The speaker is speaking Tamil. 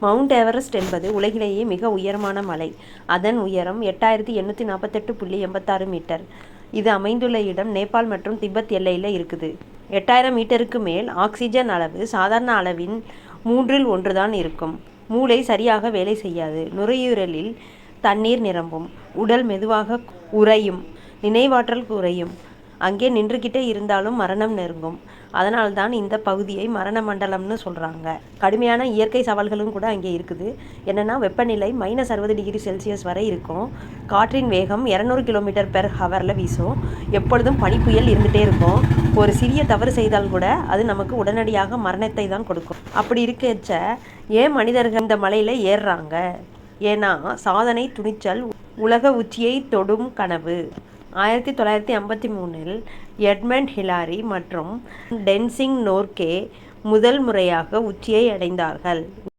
மவுண்ட் எவரெஸ்ட் என்பது உலகிலேயே மிக உயரமான மலை. அதன் உயரம் எட்டாயிரத்தி எண்ணூற்றி நாற்பத்தெட்டு புள்ளி எண்பத்தாறு மீட்டர். இது அமைந்துள்ள இடம் நேபாள் மற்றும் திபெத் எல்லையில் இருக்குது. எட்டாயிரம் மீட்டருக்கு மேல் ஆக்சிஜன் அளவு சாதாரண அளவின் மூன்றில் ஒன்று தான் இருக்கும். மூளை சரியாக வேலை செய்யாது. நுரையீரலில் தண்ணீர் நிரம்பும். உடல் மெதுவாக உறையும். நினைவாற்றல் குறையும். அங்கே நின்றுகிட்டே இருந்தாலும் மரணம் நெருங்கும். அதனால்தான் இந்த பகுதியை மரண மண்டலம்னு சொல்கிறாங்க கடுமையான இயற்கை சவால்களும் கூட அங்கே இருக்குது. என்னன்னா வெப்பநிலை மைனஸ் அறுபது டிகிரி செல்சியஸ் வரை இருக்கும். காற்றின் வேகம் இரநூறு கிலோமீட்டர் பெர் ஹவரில் வீசும். எப்பொழுதும் பனிப்புயல் இருந்துகிட்டே இருக்கும். ஒரு சிறிய தவறு செய்தால் கூட அது நமக்கு உடனடியாக மரணத்தை தான் கொடுக்கும். அப்படி இருக்கச்ச ஏன் மனிதர்கள் இந்த மலையில் ஏறுறாங்க? ஏன்னா சாதனை துணிச்சல் உலக உச்சியை தொடும் கனவு. ஆயிரத்தி தொள்ளாயிரத்தி ஐம்பத்தி மூணில் எட்மண்ட் ஹிலாரி மற்றும் டென்சிங் நோர்கே முதல் முறையாக உச்சியை அடைந்தார்கள்.